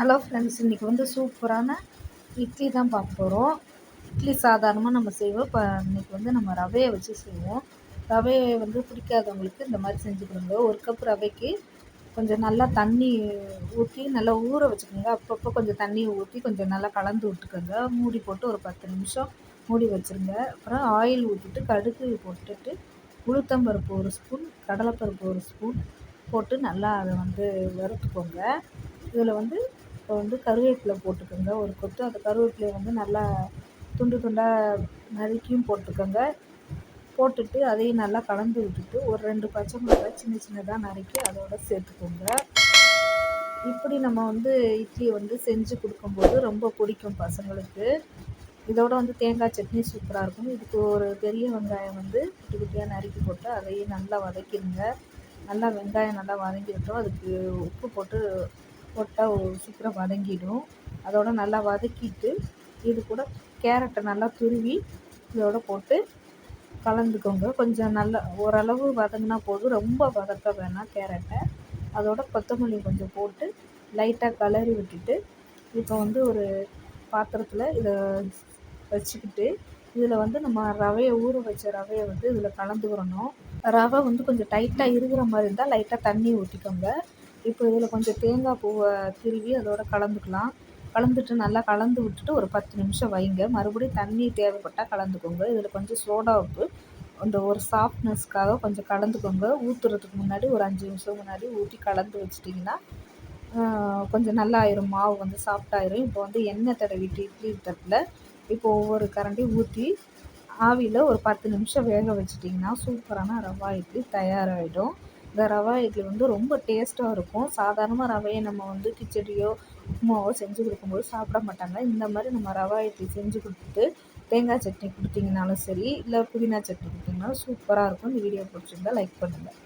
Hello friends இன்றைக்கி வந்து சூப்பரான இட்லி தான் பார்க்க போகிறோம் இட்லி சாதாரணமாக நம்ம செய்வோம். இப்போ இன்றைக்கி வந்து நம்ம ரவையை வச்சு செய்வோம். ரவையை வந்து பிடிக்காதவங்களுக்கு இந்த மாதிரி செஞ்சு கொடுங்க. ஒரு கப் ரவைக்கு கொஞ்சம் நல்லா தண்ணி ஊற்றி நல்லா ஊற வச்சுக்கோங்க. அப்பப்போ கொஞ்சம் தண்ணி ஊற்றி கொஞ்சம் நல்லா கலந்து விட்டுக்கோங்க. மூடி போட்டு ஒரு பத்து நிமிஷம் மூடி வச்சுருங்க. அப்புறம் ஆயில் ஊற்றிட்டு கடுகு போட்டுட்டு உளுத்தம்பருப்பு ஒரு ஸ்பூன் கடலைப்பருப்பு ஒரு ஸ்பூன் போட்டு நல்லா அதை வந்து வறுத்துக்கோங்க. இதில் வந்து இப்போ வந்து கருவேப்பிலை போட்டுக்கோங்க. ஒரு கொத்து அந்த கருவேப்பிலையை வந்து நல்லா துண்டு துண்டாக நறுக்கியும் போட்டுக்கோங்க. போட்டுட்டு அதையும் நல்லா கலந்து விட்டுட்டு ஒரு ரெண்டு பச்சை மிளகாய் சின்ன சின்னதாக நறுக்கி அதோட சேர்த்துக்கோங்க. இப்படி நம்ம வந்து இட்லியை வந்து செஞ்சு கொடுக்கும்போது ரொம்ப பிடிக்கும் பசங்களுக்கு. இதோட வந்து தேங்காய் சட்னி சூப்பராக இருக்கும். இதுக்கு ஒரு பெரிய வெங்காயம் வந்து குட்டி குட்டியாக நறுக்கி போட்டு அதையும் நல்லா வதக்கிடுங்க. நல்லா வெங்காயம் நல்லா வதங்கிட்டோம் அதுக்கு உப்பு போட்டு போட்டால் சீக்கிரம் வதங்கிடும். அதோட நல்லா வதக்கிட்டு இது கூட கேரட்டை நல்லா துருவி இதோட போட்டு கலந்துக்கோங்க. கொஞ்சம் நல்லா ஓரளவு வதங்கினா போதும். ரொம்ப வதக்க வேணாம் கேரட்டை. அதோட கொத்தமல்லி கொஞ்சம் போட்டு லைட்டாக கலரி விட்டுட்டு இப்போ வந்து ஒரு பாத்திரத்தில் இதை வச்சுக்கிட்டு இதில் வந்து நம்ம ரவையை ஊற வச்ச ரவையை வந்து இதில் கலந்துக்கிறணும் ரவை வந்து கொஞ்சம் டைட்டாக இருக்கிற மாதிரி இருந்தால் லைட்டாக தண்ணி ஊற்றிக்கோங்க இப்போ இதில் கொஞ்சம் தேங்காய் பூவை திருவி அதோட கலந்துக்கலாம். கலந்துட்டு நல்லா கலந்து விட்டுட்டு ஒரு பத்து நிமிஷம் வைங்க. மறுபடியும் தண்ணி தேவைப்பட்டால் கலந்துக்கோங்க. இதில் கொஞ்சம் சோடா உப்பு அந்த ஒரு சாஃப்ட்னஸ்க்காக கொஞ்சம் கலந்துக்கோங்க. ஊற்றுறதுக்கு முன்னாடி ஒரு அஞ்சு நிமிஷம் முன்னாடி ஊற்றி கலந்து வச்சிட்டிங்கன்னா கொஞ்சம் நல்லா ஆயிரும் மாவு வந்து சாஃப்டாயிரும். இப்போ வந்து எண்ணெய் தடவிட்டு இட்லி தட்டில் இப்போ ஒவ்வொரு கரண்டி ஊற்றி ஆவியில் ஒரு பத்து நிமிஷம் வேக வச்சிட்டிங்கன்னா சூப்பரான ரவா இட்லி தயாராகிடும் இந்த ரவா இட்லி வந்து ரொம்ப டேஸ்ட்டாக இருக்கும். சாதாரணமாக ரவையை நம்ம வந்து கிச்சடியோ உப்புமாவோ செஞ்சு கொடுக்கும்போது சாப்பிட மாட்டாங்க. இந்த மாதிரி நம்ம ரவா இட்லி செஞ்சு கொடுத்துட்டு தேங்காய் சட்னி கொடுத்தீங்கனாலும் சரி இல்லை புதினா சட்னி கொடுத்தீங்கனாலும் சூப்பராக இருக்கும். இந்த வீடியோ பிடிச்சிருந்தா லைக் பண்ணுங்கள்